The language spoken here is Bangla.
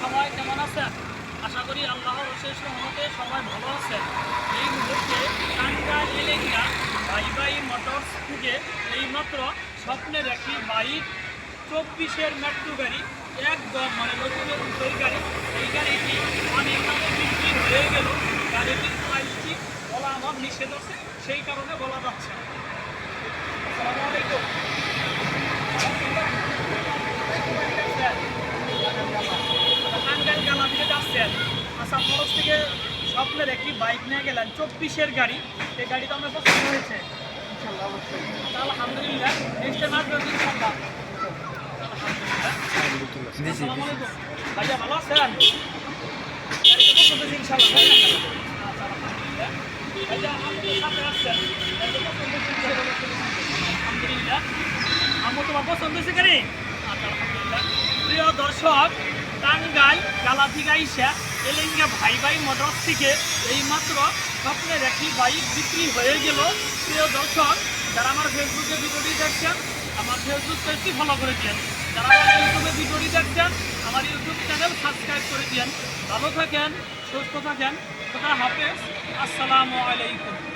সবাই কেমন আছেন আশা করি আল্লাহর অশেষ রহমতে সবাই ভালো আছেন এই মুহূর্তে টাঙ্গাইল এলেঙ্গা ভাই ভাই মোটরস থেকে এইমাত্র স্বপ্নের একটি বাইক চব্বিশের মেট্রো গাড়ি, একদম মানে নতুন নতুন গাড়ি। এই গাড়িটি অনেক দামে বিক্রি হয়ে গেল। গাড়িটির প্রাইসটি বলা আমার নিষেধ আছে, সেই কারণে বলা যাচ্ছে না। আসসালামু আলাইকুম টাঙ্গাইল গালা থেকে যাচ্ছেন খরচ থেকে স্বপ্নের একটি বাইক নিয়ে গেলেন চব্বিশের গাড়ি। এই গাড়িটা আমার পছন্দ হয়েছে আলহামদুলিল্লাহ নেক্সট টাইম আসবেন ইনশাল্লাহ। ভাইয়া ভালো আছেন? আচ্ছা, তো। আমার তোমার পছন্দ হয়েছে গাড়ি আচ্ছা প্রিয় দর্শক টাঙ্গাইল গালাথিকা ইসা এলেঙ্গা ভাই ভাই মোটর থেকে এইমাত্র আপনার একটি বাইক বিক্রি হয়ে গেল। প্রিয় দর্শক, যারা আমার ফেসবুকে ভিডিওটি দেখছেন, আমার ফেসবুক পেজটি ফলো করে দিন যারা আমার ইউটিউবে ভিডিওটি দেখছেন, আমার ইউটিউব চ্যানেল সাবস্ক্রাইব করে দিন ভালো থাকেন, সুস্থ থাকেন। খোদা হাফেজ। আসসালামু আলাইকুম।